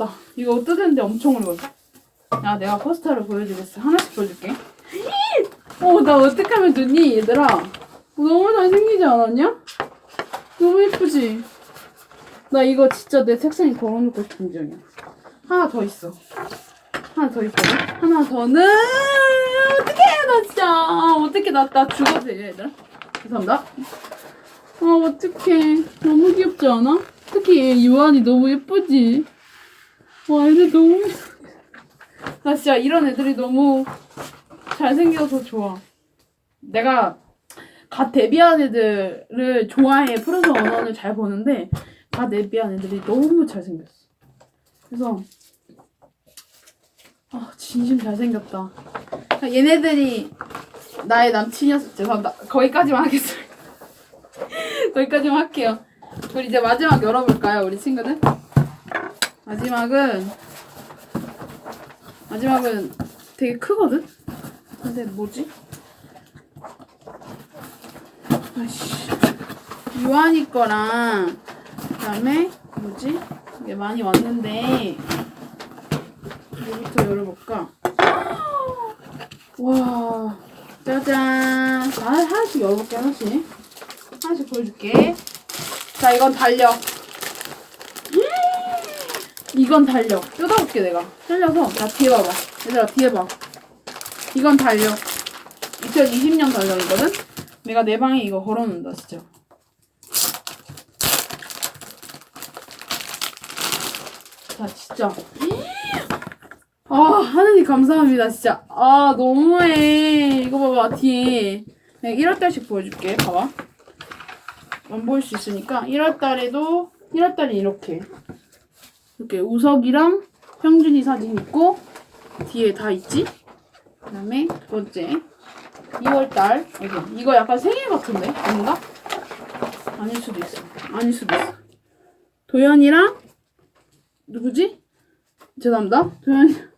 뜯었다. 이거 뜯는데 엄청 오래 걸려. 야, 내가 포스터를 보여주겠어. 하나씩 보여줄게. 어, 나 어떻게 하면 좋니, 얘들아? 너무 잘생기지 않았냐? 너무 예쁘지? 나 이거 진짜 내 책상에 걸어놓고 싶은 지이야 하나 더 있어. 하나 더 있거든? 하나 더는, 어떡해, 나 진짜. 어떡해, 나, 나 죽어도 돼, 얘들아. 죄송합니다. 아, 어떡해. 너무 귀엽지 않아? 특히 얘 유한이 너무 예쁘지? 와, 애들 너무. 나 진짜 이런 애들이 너무 잘생겨서 좋아. 내가 갓 데뷔한 애들을 좋아해. 프로서 언어를 잘 보는데, 갓 데뷔한 애들이 너무 잘생겼어. 그래서, 아, 진심 잘생겼다. 얘네들이 나의 남친이었어. 죄송합니다. 거기까지만 하겠습니다. 거기까지만 할게요. 우리 이제 마지막 열어볼까요, 우리 친구들? 마지막은 마지막은 되게 크거든? 근데 뭐지? 아씨 유한이 거랑 그다음에 뭐지? 이게 많이 왔는데 뭐부터 열어볼까? 와 짜잔 아, 하나씩 열어볼게 하나씩 하나씩 보여줄게 자 이건 달력 이건 달력 뜯어볼게 내가. 잘려서. 나 뒤에 봐봐. 얘들아 뒤에 봐. 이건 달력 2020년 달력이거든? 내가 내 방에 이거 걸어놓는다 진짜. 자 진짜. 아 하느님 감사합니다 진짜. 아 너무해. 이거 봐봐 뒤에. 내가 1월달씩 보여줄게. 봐봐. 안 보일 수 있으니까 1월달에도 1월달이 이렇게 이렇게 우석이랑 형준이 사진 있고 뒤에 다 있지? 그 다음에 두 번째. 2월달. 여기 이거 약간 생일 같은데? 아닌가? 아닐 수도 있어. 아닐 수도 있어. 도현이랑 누구지? 죄송합니다 도현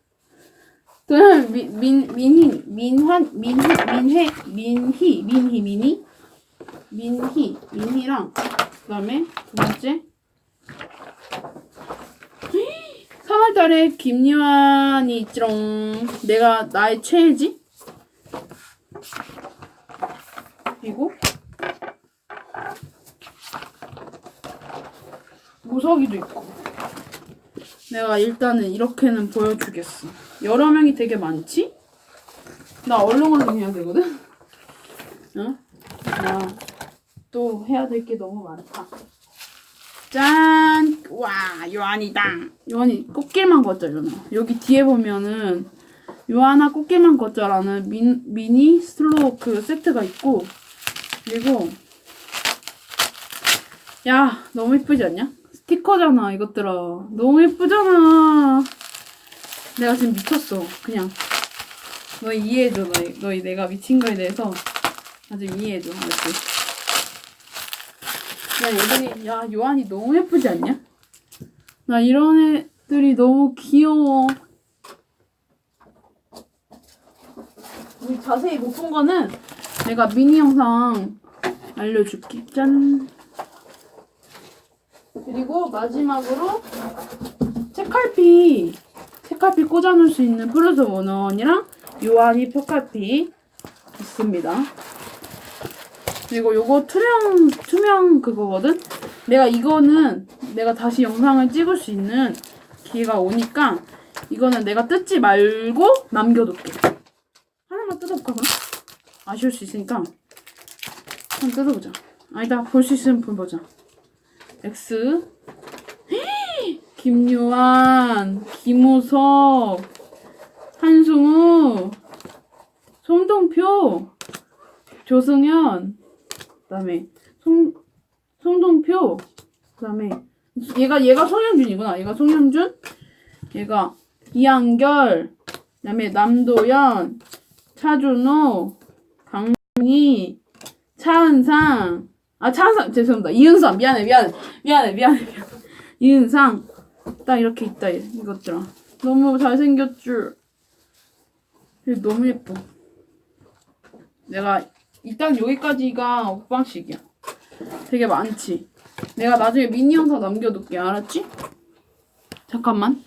도현 민, 민, 민희 민환 민희 민회 민희 민희 민희? 민희 민희랑 그 다음에 두 번째 3월 달에 김유한이 있지롱 내가 나의 최애지 그리고 무석이도 있고 내가 일단은 이렇게는 보여주겠어 여러 명이 되게 많지? 나 얼렁얼렁 해야 되거든? 응? 나 또 해야 될 게 너무 많다 짠! 와, 요한이다. 요한이 꽃길만 걷자잖아. 여기 뒤에 보면은 요한아 꽃길만 걷자라는 민, 미니 슬로우 그 세트가 있고 그리고 야, 너무 예쁘지 않냐? 스티커잖아, 이것들아. 너무 예쁘잖아. 내가 지금 미쳤어. 그냥. 너 이해해줘, 너희, 너희 내가 미친 거에 대해서 아주 이해해줘, 알았지? 야, 얘들이, 야, 요한이 너무 예쁘지 않냐? 나 이런 애들이 너무 귀여워. 우리 자세히 못 본 거는 내가 미니 영상 알려줄게. 짠. 그리고 마지막으로 책갈피. 책갈피 꽂아놓을 수 있는 플러스 원원이랑 요한이 표갈피 있습니다. 그리고 요거 투명 투명 그거거든. 내가 이거는 내가 다시 영상을 찍을 수 있는 기회가 오니까 이거는 내가 뜯지 말고 남겨둘게. 하나만 뜯어볼까 그럼? 아쉬울 수 있으니까 한번 뜯어보자. 아니다 볼 수 있으면 보자. X 김유한, 김우석, 한승우, 송동표, 조승현, 그 다음에 송 송동표, 그다음에 얘가 얘가 송현준이구나. 얘가 송현준, 얘가 이한결, 그다음에 남도현, 차준호, 강희, 차은상, 아 차은상 죄송합니다. 이은상 미안해 미안해 미안해 미안해. 이은상 딱 이렇게 있다 얘, 이것들아. 너무 잘생겼줄. 너무 예뻐. 내가 일단 여기까지가 옷방식이야. 되게 많지. 내가 나중에 미니 영상 남겨둘게. 알았지? 잠깐만.